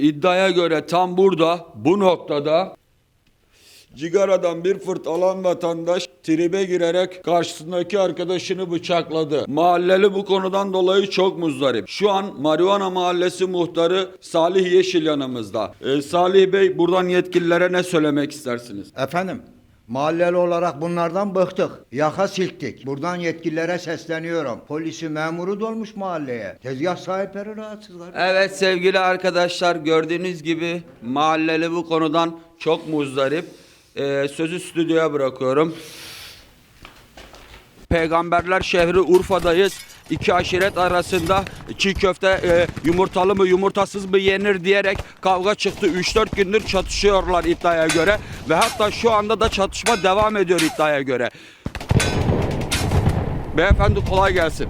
İddiaya göre tam burada, bu noktada Cigaradan bir fırt alan vatandaş tribe girerek karşısındaki arkadaşını bıçakladı. Mahalleli bu konudan dolayı çok muzdarip. Şu an Marihuana Mahallesi muhtarı Salih Yeşil yanımızda. Ee, Salih Bey buradan yetkililere ne söylemek istersiniz? Efendim, mahalleli olarak bunlardan bıktık. Yaka silktik. Buradan yetkililere sesleniyorum. Polisi memuru dolmuş mahalleye. Tezgah sahipleri rahatsızlar. Evet sevgili arkadaşlar gördüğünüz gibi mahalleli bu konudan çok muzdarip. Ee, sözü stüdyoya bırakıyorum. Peygamberler şehri Urfa'dayız. İki aşiret arasında çiğ köfte e, yumurtalı mı yumurtasız mı yenir diyerek kavga çıktı. 3-4 gündür çatışıyorlar iddiaya göre. Ve hatta şu anda da çatışma devam ediyor iddiaya göre. Beyefendi kolay gelsin.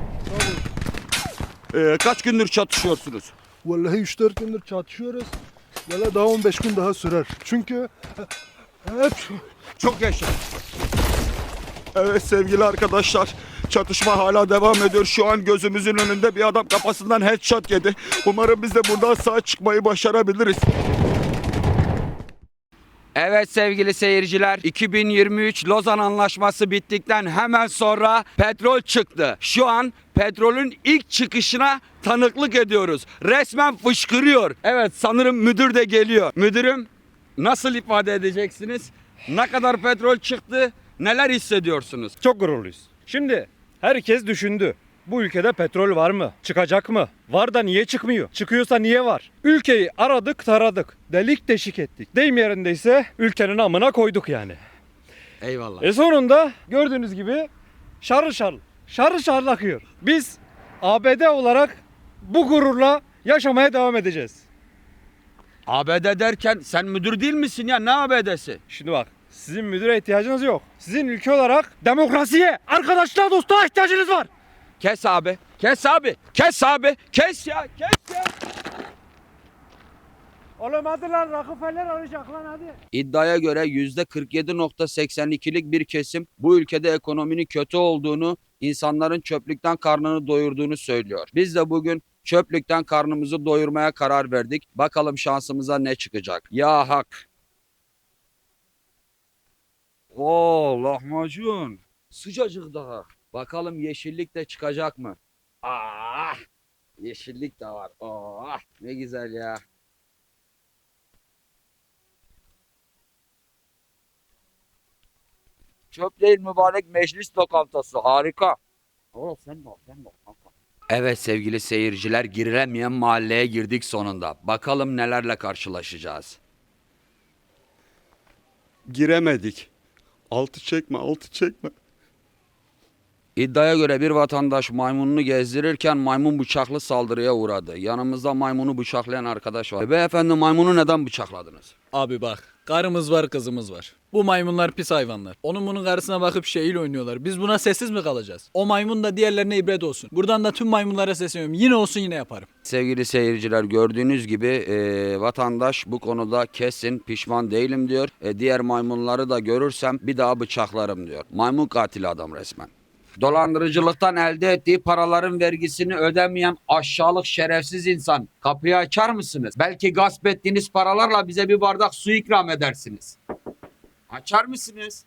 Ee, kaç gündür çatışıyorsunuz? Vallahi 3-4 gündür çatışıyoruz. Valla daha 15 gün daha sürer. Çünkü hep Çok yaşa. Evet sevgili arkadaşlar çatışma hala devam ediyor. Şu an gözümüzün önünde bir adam kafasından headshot yedi. Umarım biz de buradan sağ çıkmayı başarabiliriz. Evet sevgili seyirciler 2023 Lozan Anlaşması bittikten hemen sonra petrol çıktı. Şu an petrolün ilk çıkışına tanıklık ediyoruz. Resmen fışkırıyor. Evet sanırım müdür de geliyor. Müdürüm nasıl ifade edeceksiniz? Ne kadar petrol çıktı? Neler hissediyorsunuz? Çok gururluyuz. Şimdi herkes düşündü. Bu ülkede petrol var mı? Çıkacak mı? Var da niye çıkmıyor? Çıkıyorsa niye var? Ülkeyi aradık taradık. Delik deşik ettik. Deyim yerindeyse ülkenin amına koyduk yani. Eyvallah. E sonunda gördüğünüz gibi şarıl şarıl, şarıl şarıl akıyor. Biz ABD olarak bu gururla yaşamaya devam edeceğiz. ABD derken sen müdür değil misin ya? Ne ABD'si? Şimdi bak sizin müdüre ihtiyacınız yok. Sizin ülke olarak demokrasiye, arkadaşlığa, dostluğa ihtiyacınız var. Kes abi. Kes abi. Kes abi. Kes ya. Kes ya. Oğlum hadi lan Rockefeller arayacak lan hadi. İddiaya göre %47.82'lik bir kesim bu ülkede ekonominin kötü olduğunu, insanların çöplükten karnını doyurduğunu söylüyor. Biz de bugün çöplükten karnımızı doyurmaya karar verdik. Bakalım şansımıza ne çıkacak. Ya hak. Oo lahmacun. Sıcacık daha. Bakalım yeşillik de çıkacak mı? Ah! Yeşillik de var. Oh, ne güzel ya. Çöp değil mübarek meclis lokantası. Harika. Oo, sen bak, sen bak. Evet sevgili seyirciler girilemeyen mahalleye girdik sonunda. Bakalım nelerle karşılaşacağız. Giremedik. Altı çekme, altı çekme. İddiaya göre bir vatandaş maymununu gezdirirken maymun bıçaklı saldırıya uğradı. Yanımızda maymunu bıçaklayan arkadaş var. Beyefendi maymunu neden bıçakladınız? Abi bak karımız var kızımız var. Bu maymunlar pis hayvanlar. Onun bunun karısına bakıp şeyle oynuyorlar. Biz buna sessiz mi kalacağız? O maymun da diğerlerine ibret olsun. Buradan da tüm maymunlara sesleniyorum. Yine olsun yine yaparım. Sevgili seyirciler gördüğünüz gibi e, vatandaş bu konuda kesin pişman değilim diyor. E, diğer maymunları da görürsem bir daha bıçaklarım diyor. Maymun katili adam resmen. Dolandırıcılıktan elde ettiği paraların vergisini ödemeyen aşağılık şerefsiz insan. Kapıyı açar mısınız? Belki gasp ettiğiniz paralarla bize bir bardak su ikram edersiniz. Açar mısınız?